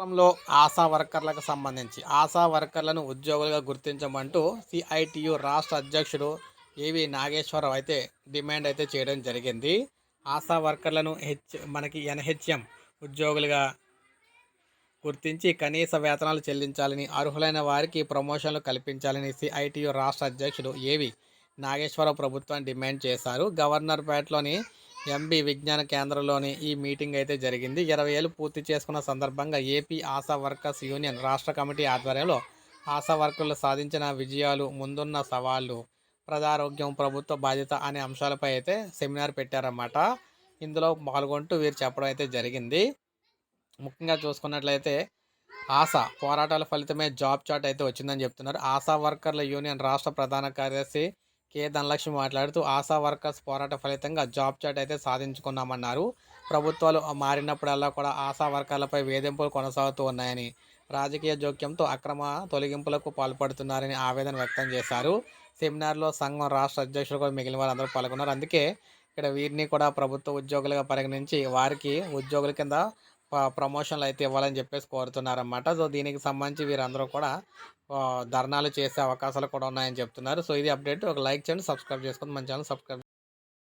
రాష్ట్రంలో ఆశా వర్కర్లకు సంబంధించి ఆశా వర్కర్లను ఉద్యోగులుగా గుర్తించమంటూ సిఐటియు రాష్ట్ర అధ్యక్షుడు ఏవి నాగేశ్వరరావు అయితే డిమాండ్ అయితే చేయడం జరిగింది. ఆశా వర్కర్లను హెచ్ మనకి ఎన్హెచ్ఎం ఉద్యోగులుగా గుర్తించి కనీస వేతనాలు చెల్లించాలని అర్హులైన వారికి ప్రమోషన్లు కల్పించాలని సిఐటియు రాష్ట్ర అధ్యక్షుడు ఏవి నాగేశ్వరరావు ప్రభుత్వాన్ని డిమాండ్ చేశారు. గవర్నర్పేటలోని ఎంబీ విజ్ఞాన కేంద్రంలోని ఈ మీటింగ్ అయితే జరిగింది. ఇరవై ఏళ్ళు పూర్తి చేసుకున్న సందర్భంగా ఏపీ ఆశా వర్కర్స్ యూనియన్ రాష్ట్ర కమిటీ ఆధ్వర్యంలో ఆశా వర్కర్లు సాధించిన విజయాలు ముందున్న సవాళ్ళు ప్రజారోగ్యం ప్రభుత్వ బాధ్యత అనే అంశాలపై అయితే సెమినార్ పెట్టారన్నమాట. ఇందులో పాల్గొంటూ వీరు చెప్పడం అయితే జరిగింది. ముఖ్యంగా చూసుకున్నట్లయితే ఆశా పోరాటాల ఫలితమే జాబ్ చాట్ అయితే వచ్చిందని చెప్తున్నారు. ఆశా వర్కర్ల యూనియన్ రాష్ట్ర ప్రధాన కార్యదర్శి కె. ధనలక్ష్మి మాట్లాడుతూ ఆశా వర్కర్స్ పోరాట ఫలితంగా జాబ్ చాట్ అయితే సాధించుకున్నామన్నారు. ప్రభుత్వాలు మారినప్పుడల్లా కూడా ఆశా వర్కర్లపై వేధింపులు కొనసాగుతూ ఉన్నాయని రాజకీయ జోక్యంతో అక్రమ తొలగింపులకు పాల్పడుతున్నారని ఆవేదన వ్యక్తం చేశారు. సెమినార్లో సంఘం రాష్ట్ర అధ్యక్షులు కూడా మిగిలిన వారందరూ పాల్గొన్నారు. అందుకే ఇక్కడ వీరిని కూడా ప్రభుత్వ ఉద్యోగులుగా పరిగణించి వారికి ఉద్యోగుల కింద ప్రమోషన్లు అయితే ఇవ్వాలని చెప్పేసి కోరుతున్నారన్నమాట. సో దీనికి సంబంధించి వీరందరూ కూడా ధర్నాలు చేసే అవకాశాలు కూడా ఉన్నాయని చెప్తున్నారు. సో ఇది అప్డేట్. ఒక లైక్ చేయండి సబ్స్క్రైబ్ చేసుకొని మన ఛానల్ సబ్స్క్రైబ్